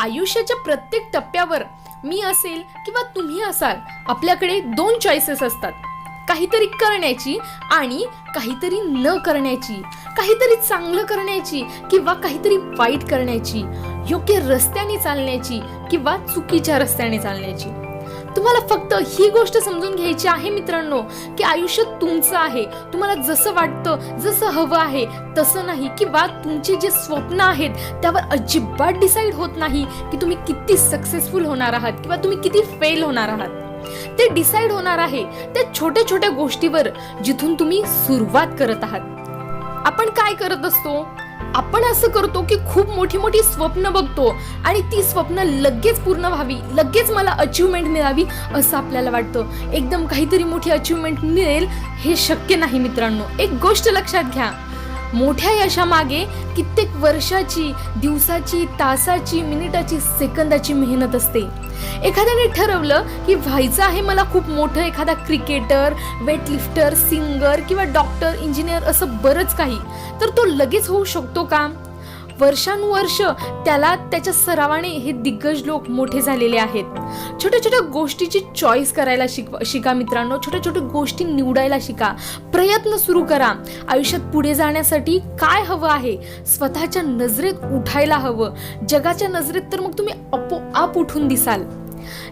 आयुष्याच्या प्रत्येक टप्प्यावर मी असेल किंवा तुम्ही असाल आपल्याकडे दोन चॉईसेस असतात. काहीतरी करण्याची आणि काहीतरी न करण्याची काहीतरी चांगलं करण्याची किंवा काहीतरी वाईट करण्याची योग्य रस्त्याने चालण्याची किंवा चुकीच्या रस्त्याने चालण्याची. तुम्हाला फक्त ही गोष्ट समजून घ्यायची आहे मित्रांनो की आयुष्य तुमचं आहे. तुम्हाला जसं वाटतं जसं हवं आहे तसं नाही किंवा तुमचे जे स्वप्न आहेत त्यावर अजिबात डिसाईड होत नाही की तुम्ही किती सक्सेसफुल होणार आहात किंवा तुम्ही किती फेल होणार आहात. ते डिसाईड होणार आहे त्या छोट्या छोट्या गोष्टीवर जिथून तुम्ही सुरुवात करत आहात. आपण काय करत असतो? आपण असं करतो की खूप मोठी मोठी स्वप्न बघतो आणि ती स्वप्न लगेच पूर्ण व्हावी लगेच मला अचिव्हमेंट मिळावी असं आपल्याला वाटतं. एकदम काहीतरी मोठी अचिव्हमेंट मिळेल हे शक्य नाही मित्रांनो. एक गोष्ट लक्षात घ्या. मोठ्या यशामागे कित्येक वर्षाची दिवसाची तासाची मिनिटाची सेकंदाची मेहनत असते. एखाद्याने ठरवलं की व्हायचं आहे मला खूप मोठं एखादा क्रिकेटर वेटलिफ्टर सिंगर किंवा डॉक्टर इंजिनियर असं बरंच काही तर तो लगेच होऊ शकतो का? वर्षानुवर्ष त्याला त्याच्या सरावाने हे दिग्गज लोक मोठे झालेले आहेत. छोट्या छोट्या गोष्टीची चॉईस करायला शिक शिका मित्रांनो. छोट्या छोट्या गोष्टी निवडायला शिका. प्रयत्न सुरू करा. आयुष्यात पुढे जाण्यासाठी काय हवं आहे? स्वतःच्या नजरेत उठायला हवं. जगाच्या नजरेत तर मग तुम्ही आपोआप उठून दिसाल.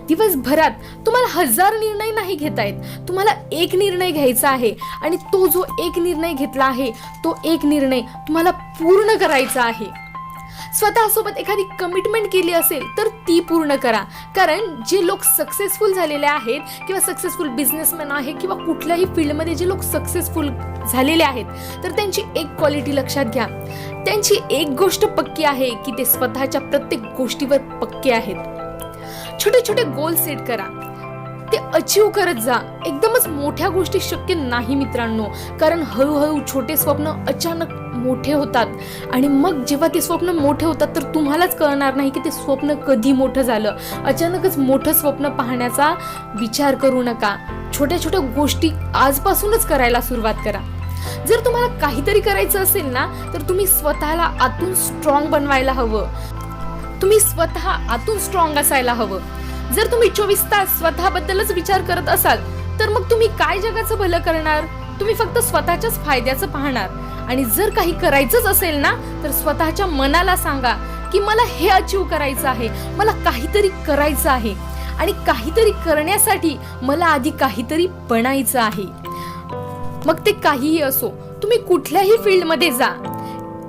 दिवसभरात तुम्हाला हजार निर्णय नाही घेता येत. तुम्हाला एक निर्णय घ्यायचा आहे आणि तो जो एक निर्णय घेतला आहे तो एक निर्णय तुम्हाला पूर्ण करायचा आहे. स्वतःसोबत एखादी कमिटमेंट केली असेल तर ती पूर्ण करा. कारण जे लोक सक्सेसफुल झालेले आहेत किंवा सक्सेसफुल बिझनेसमॅन आहे किंवा कुठल्याही फील्डमध्ये जे लोक सक्सेसफुल झालेले आहेत तर त्यांची एक क्वालिटी लक्षात घ्या. त्यांची एक गोष्ट पक्की आहे की ते स्वतःच्या प्रत्येक गोष्टीवर पक्के आहेत. छोटे छोटे गोल सेट करा. ते अचीव करत जा. एकदमच मोठ्या गोष्टी शक्य नाही मित्रांनो. कारण हळूहळू छोटे स्वप्न अचानक मोठे होतात. आणि मग जेव्हा ते स्वप्न मोठे होतात तर तुम्हालाच कळणार नाही की ते स्वप्न कधी मोठं झालं. अचानकच मोठं स्वप्न पाहण्याचा विचार करू नका. छोट्या छोट्या गोष्टी आजपासूनच करायला सुरुवात करा. जर तुम्हाला काहीतरी करायचं असेल ना तर तुम्ही स्वतःला आतून स्ट्रॉंग बनवायला हवं. तुम्ही स्वतः आतून स्ट्रॉंग असायला हवं. जर तुम्ही चोवीस तास स्वतःबद्दलच विचार करत असाल तर मग तुम्ही काय जगाचं भलं करणार? तुम्ही फक्त स्वतःच्याच फायद्याचं पाहणार. आणि जर काही करायचंच असेल ना तर स्वतःच्या मनाला सांगा की मला हे अचीव करायचं आहे मला काहीतरी करायचं आहे. आणि काहीतरी करण्यासाठी मला आधी काहीतरी बनायचं आहे. मग ते काहीही असो तुम्ही कुठल्याही फील्डमध्ये जा.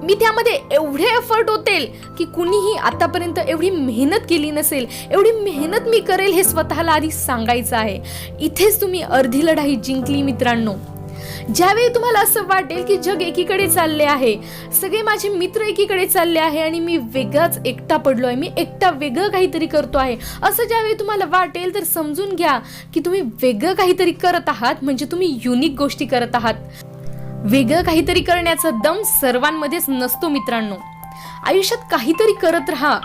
मी त्यामध्ये एवढे एफर्ट होतील की कुणीही आतापर्यंत एवढी मेहनत केली नसेल एवढी मेहनत मी करेल हे स्वतःला आधी सांगायचं आहे. इथेच तुम्ही अर्धी लढाई जिंकली मित्रांनो. ज्यावेळी तुम्हाला असं वाटेल की जग एकीकडे चालले आहे सगळे माझे मित्र एकीकडे चालले आहे आणि मी वेगळाच एकटा पडलो आहे मी एकटा वेगळं काहीतरी करतो आहे असं ज्यावेळी तुम्हाला वाटेल तर समजून घ्या की तुम्ही वेगळं काहीतरी करत आहात म्हणजे तुम्ही युनिक गोष्टी करत आहात. वेगळं काहीतरी करण्याचा दम सर्वांमध्येच नसतो मित्रांनो. आयुष्यात काहीतरी करत राहा.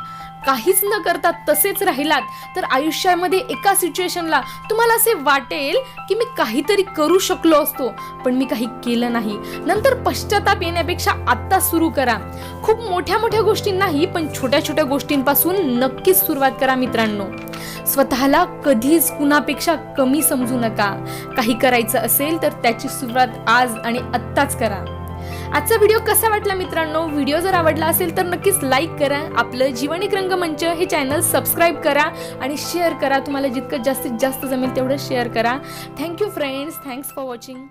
काहीच न करता तसेच राहिलात तर आयुष्यामध्ये एका सिच्युएशनला तुम्हाला असे वाटेल की मी काहीतरी करू शकलो असतो पण मी काही केलं नाही. नंतर पश्चाताप येण्यापेक्षा आत्ता सुरू करा. खूप मोठ्या मोठ्या गोष्टी नाही पण छोट्या छोट्या गोष्टींपासून नक्कीच सुरुवात करा मित्रांनो. स्वतःला कधीच कुणापेक्षा कमी समजू नका. काही करायचं असेल तर त्याची सुरुवात आज आणि आत्ताच करा. आजचा व्हिडिओ कसा वाटला मित्रांनो? व्हिडिओ जर आवडला असेल तर नक्कीच लाईक करा. आपलं जीवन एक रंगमंच हे चॅनल सबस्क्राईब करा आणि शेअर करा. तुम्हाला जितकं जास्तीत जास्त जमेल तेवढं शेअर करा. Thank you friends. Thanks for watching.